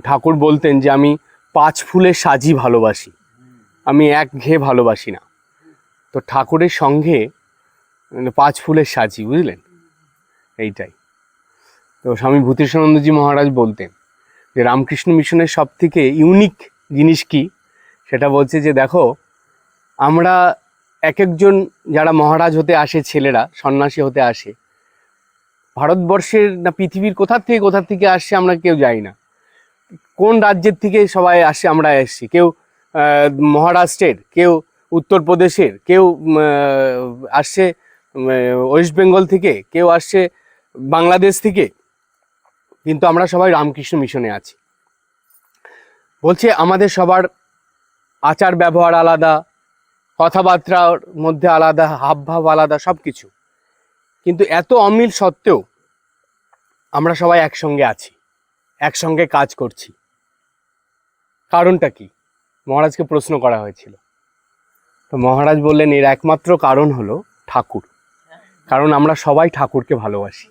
ঠাকুর বলতেন যে আমি পাঁচ ফুলের সাজি ভালোবাসি। আমি এক ঘে ভালোবাসি না। তো ঠাকুরের সঙ্গে মানে পাঁচ ফুলের সাজি, বুঝলেন? এইটাই। তো স্বামী ভূতেশানন্দজি মহারাজ বলতেন যে রামকৃষ্ণ মিশনের সব থেকে ইউনিক জিনিস কি? সেটা বলছে যে দেখো, আমরা এক একজন যারা মহারাজ হতে আসে, ছেলেরা, সন্ন্যাসী হতে আসে, ভারতবর্ষের না পৃথিবীর কোথার থেকে কোথা থেকে আসছে আমরা কেউ যাই না। কোন রাজ্যের থেকে সবাই আসে, আমরা এসছি? কেউ মহারাষ্ট্রের, কেউ উত্তরপ্রদেশের, কেউ আসছে ওয়েস্ট বেঙ্গল থেকে, কেউ আসছে বাংলাদেশ থেকে। কিন্তু আমরা সবাই রামকৃষ্ণ মিশনে আছি। বলছে, আমাদের সবার আচার ব্যবহার আলাদা, কথাবার্তার মধ্যে আলাদা, হাবভাব আলাদা সব কিছু কিন্তু এত অমিল সত্ত্বেও আমরা সবাই একসঙ্গে আছি। একসঙ্গে কাজ করছি। কারণটা কি? মহারাজকে প্রশ্ন করা হয়েছিল। তো মহারাজ বললেন, এর একমাত্র কারণ হলো ঠাকুর। কারণ আমরা সবাই ঠাকুরকে ভালোবাসি।